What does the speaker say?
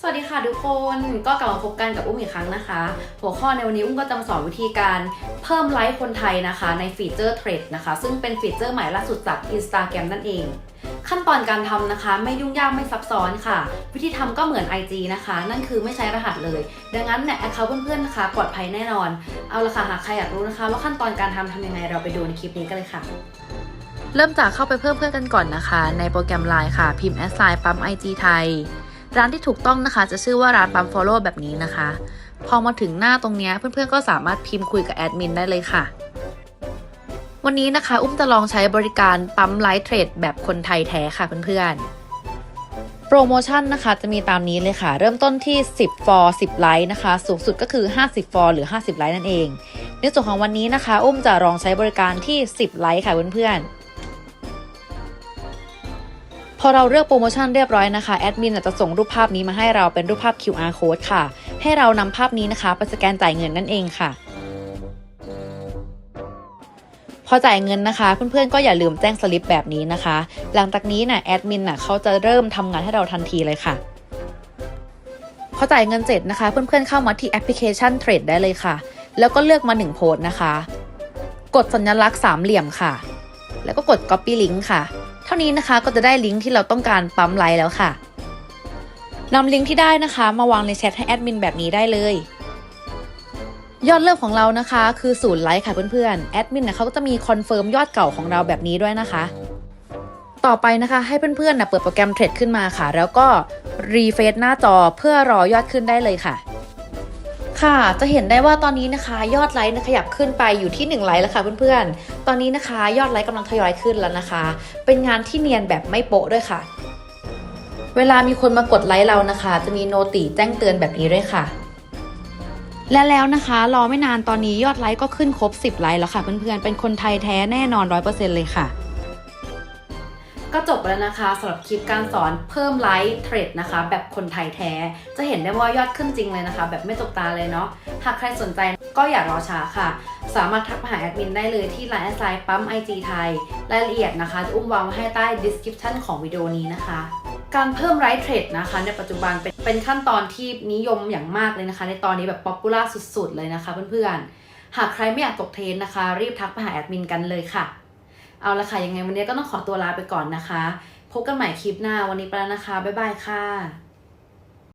สวัสดีค่ะทุกคนก็กลับมาพบกันกับอุ้มอีกครั้งนะคะ หัวข้อในวันนี้อุ้มก็จะมาสอนวิธีการเพิ่มไลค์คนไทยนะคะในฟีเจอร์เทรดนะคะ ซึ่งเป็นฟีเจอร์ใหม่ล่าสุดจาก Instagram นั่นเอง ขั้นตอนการทำนะคะ ไม่ยุ่งยากไม่ซับซ้อนค่ะ วิธีทำก็เหมือน IG นะคะ นั่นคือไม่ใช้รหัสเลย ดังนั้นเนี่ยแอคเคาท์เพื่อนๆนะคะปลอดภัยแน่นอน เอาละค่ะหากใครอยากรู้นะคะ ว่าขั้นตอนการทำทำยังไงเราไปดูในคลิปนี้กันเลยค่ะเริ่มจากเข้าไปเพิ่มเพื่อนกันก่อนนะคะ ในโปรแกรม Line ค่ะ พิมพ์ s i ปั๊ม IG ไทย ร้านที่ถูกต้องนะคะ จะชื่อว่าร้านปั๊ม Follow แบบนี้นะคะ พอมาถึงหน้าตรงนี้เพื่อนๆก็สามารถพิมพ์คุยกับแอดมินได้เลยค่ะ วันนี้นะคะ อุ้มจะลองใช้บริการปั๊มไลท์เทรดแบบคนไทยแท้ค่ะเพื่อนๆโปรโมชั่นนะคะจะมีตามนี้เลยค่ะ เริ่มต้นที่ 10 ฟอร์10 ไลท์นะคะ สูงสุดก็คือ 50 ฟอร์หรือ 50 ไลท์นั่นเอง ในส่วนของวันนี้นะคะ อุ้มจะลองใช้บริการที่ 10 ไลท์ค่ะเพื่อนๆ พอเราเลือกโปรโมชั่นเรียบร้อยนะคะแอดมินจะส่งรูปภาพนี้มาให้เราเป็นรูปภาพ QR code ค่ะ ให้เรานำภาพนี้นะคะไปสแกนจ่ายเงินนั่นเองค่ะ พอจ่ายเงินนะคะ เพื่อนๆก็อย่าลืมแจ้งสลิปแบบนี้นะคะ หลังจากนี้นะ่ะแอดมินน่ะเขาจะเริ่มทำงานให้เราทันทีเลยค่ะพอจ่ายเงินเสร็จนะคะ เพื่อนๆเข้ามาที่แอปพลิเคชันเทรดได้เลยค่ะ แล้วก็เลือกมา 1 โพสต์นะคะ กดสัญลักษณ์สามเหลี่ยมค่ะ แล้วก็กด copy link ค่ะ เท่านี้นะคะก็จะได้ลิงก์ที่เราต้องการปั๊มไลค์แล้วค่ะนำลิงก์ที่ได้นะคะ มาวางในแชทให้แอดมินแบบนี้ได้เลย ยอดเริ่มของเรานะคะคือศูนย์ไลค์ค่ะเพื่อนๆแอดมินนะเขาก็จะมีคอนเฟิร์มยอดเก่าของเราแบบนี้ด้วยนะคะ ต่อไปนะคะให้เพื่อนๆนะเปิดโปรแกรมเทรดขึ้นมาค่ะ แล้วก็รีเฟซหน้าจอเพื่อรอยอดขึ้นได้เลยค่ะ ค่ะ จะเห็นได้ว่าตอนนี้นะคะ ยอดไลค์นะขยับขึ้นไปอยู่ที่ 1 ไลค์แล้วค่ะเพื่อนๆ ตอนนี้นะคะ ยอดไลค์กำลังทยอยขึ้นแล้วนะคะ เป็นงานที่เนียนแบบไม่โป๊ะด้วยค่ะ เวลามีคนมากดไลค์เรานะคะ จะมีโนติแจ้งเตือนแบบนี้ด้วยค่ะ และแล้วนะคะ รอไม่นานตอนนี้ยอดไลค์ก็ขึ้นครบ 10 ไลค์แล้วค่ะเพื่อนๆ เป็นคนไทยแท้แน่นอน 100%เลยค่ะ ก็จบแล้วนะคะสำหรับคลิปการสอนเพิ่มไลค์เทรดนะคะ แบบคนไทยแท้ จะเห็นได้ว่ายอดขึ้นจริงเลยนะคะ แบบไม่ตกตาเลยเนาะหากใครสนใจก็อย่ารอช้าค่ะ สามารถทักมาหาแอดมินได้เลยที่ Line แอดไซน์ปั๊ม IG ไทย รายละเอียดนะคะจะอุ้มวางไว้ให้ใต้ description ของวิดีโอนี้นะคะการเพิ่มไลท์เทรดนะคะ ในปัจจุบันเป็นเป็นขั้นตอนที่นิยมอย่างมากเลยนะคะ ในตอนนี้แบบป๊อปปูล่าสุดๆ เลยนะคะเพื่อนๆ หากใครไม่อยากตกเทรนด์นะคะ รีบทักไปหาแอดมินกันเลยค่ะ เอาละค่ะยังไงวันนี้ก็ต้องขอตัวลาไปก่อนนะคะ พบกันใหม่คลิปหน้าวันนี้ไปแล้วนะคะ บ๊ายบายค่ะ